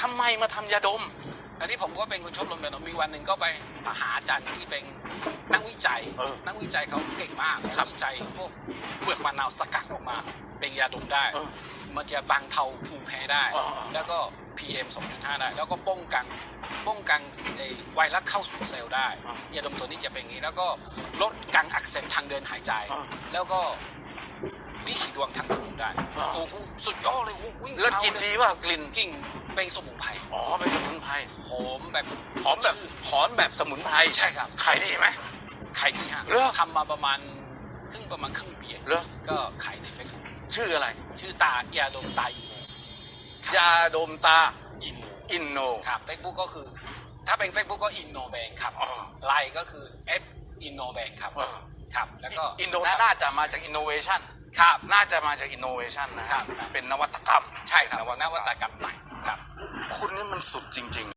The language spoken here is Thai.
ทำไมมาทำยาดมอันนี้ผมก็เป็นคนชอบลมยาดมมีวันหนึ่งก็ไปหาอาจารย์ที่เป็นนักวิจัยเออนักวิจัยเขาเก่งมากเขาวิจัยพวกเปลือกมะนาวสกัดออกมา เป็นยาดมได้เออมันจะบรรเทาภูมิแพ้ได้เออเออแล้วก็ PM 2.5 ได้ แล้วก็ป้องกันป้องกันไอ้ไวรัสเข้าสู่เซลล์ได้ยาดมตัวนี้จะเป็นอย่างนี้ แล้วก็ลดการอักเสบทางเดินหายใจเออแล้วก็ดิฉีดดวงทางจมูกได้เออโอ้โหสุดยอดเลยวิ่งแล้วกลินเอาเยดีว่ากลิ่นกลิ่น เป็นสมุนไพรอ๋อเป็นสมุนไพรหอมแบบหอมแบบหอมแบบสมุนไพรใช่ครับขายดีไหมขายดีฮะเหรอทำมาประมาณครึ่งประมาณครึ่งปีเหรอก็ขายในเฟซบุ๊กชื่ออะไร ชื่อตายาดมตาอินโนยาดมตาอินโนอินโนครับเฟซบุ๊กก็คือ ถ้าเป็นเฟซบุ๊กก็อินโนแบงครับอ๋อไลน์ก็คือ F อินโนแบงครับอ๋อครับแล้วก็อินโนน่าจะมาจากอินโนเวชันครับน่าจะมาจากอินโนเวชันนะคครัรับบครับเป็นนวัตกรรม ใช่ครับนวัตกรรมใหม่ครับคุณนี่มัน สุดจริง